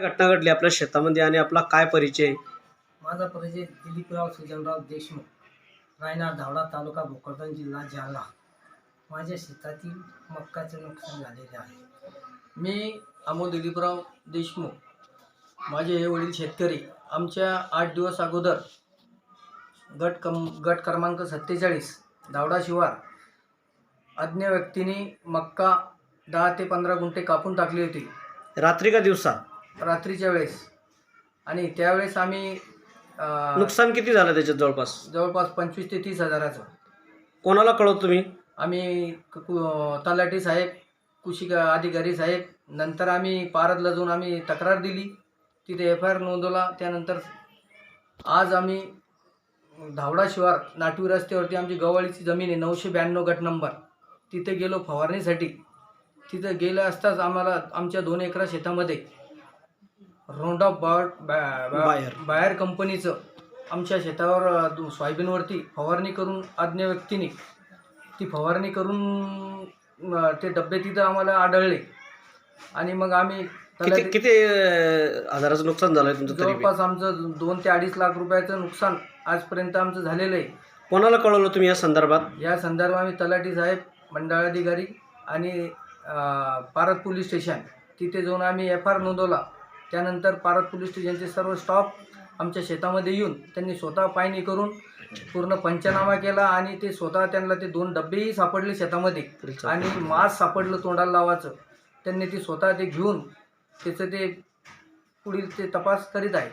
घटना घडली आपल्या शेतामध्ये आणि आपला काय परिचय? माझा परिचय दिलीपराव सुजनराव देशमुख रायनार धावडा तालुका भोकरदन जिल्हा जालना. माझ्या शेतातील मक्काचे नुकसान झालेले आहे. मी अमोल दिलीपराव देशमुख माझे हे वडील शेतकरी आमच्या आठ दिवस अगोदर गट कम गट क्रमांक सत्तेचाळीस धावडा शिवार अज्ञ व्यक्तीने मक्का दहा ते पंधरा गुंठे कापून टाकली होती. रात्री का दिवसा? रात्रीच्या वेळेस. आणि त्यावेळेस आम्ही अं, नुकसान किती झालं त्याच्यात जवळपास? जवळपास पंचवीस ते तीस हजाराचं. कोणाला कळवत तुम्ही? आम्ही क- कु- तलाठी साहेब कृषी अधिकारी साहेब नंतर आम्ही पारदला जाऊन आम्ही तक्रार दिली. तिथे एफ आय आर नोंदवला. त्यानंतर आज आम्ही धावडा शिवार नाटवी रस्त्यावरती आमची गवळीची जमीन आहे नऊशे ब्याण्णव गट नंबर. तिथे गेलो फवारणीसाठी. तिथं गेलं असताच आम्हाला आमच्या दोन एकरा शेतामध्ये रोंडा बायर बायर. बायर कंपनीचं आमच्या शेतावर सोयाबीनवरती फवारणी करून अज्ञ व्यक्तीने ती फवारणी करून ते डबे तिथं आम्हाला आढळले आणि मग आम्ही किती किती हजाराचं नुकसान झालंय तुमचं? जवळपास आमचं दोन ते अडीच लाख रुपयाचं नुकसान आजपर्यंत आमचं झालेलं आहे कोणाला कळवलं तुम्ही या संदर्भात या संदर्भात आम्ही तलाठी साहेब मंडळाधिकारी आणि पारत पोलीस स्टेशन तिथे जाऊन आम्ही एफ आर नोंदवला त्यानंतर पारत पोलीस स्टेशनचे सर्व स्टॉफ आमच्या शेतामध्ये येऊन त्यांनी स्वतः पाहणी करून पूर्ण पंचनामा केला आणि ते स्वतः त्यांना ते दोन डब्बेही सापडले शेतामध्ये. आणि मास्क सापडलं तोंडाला लावायचं. त्यांनी ते स्वतः ते घेऊन त्याचं ते पुढील ते तपास करीत आहे.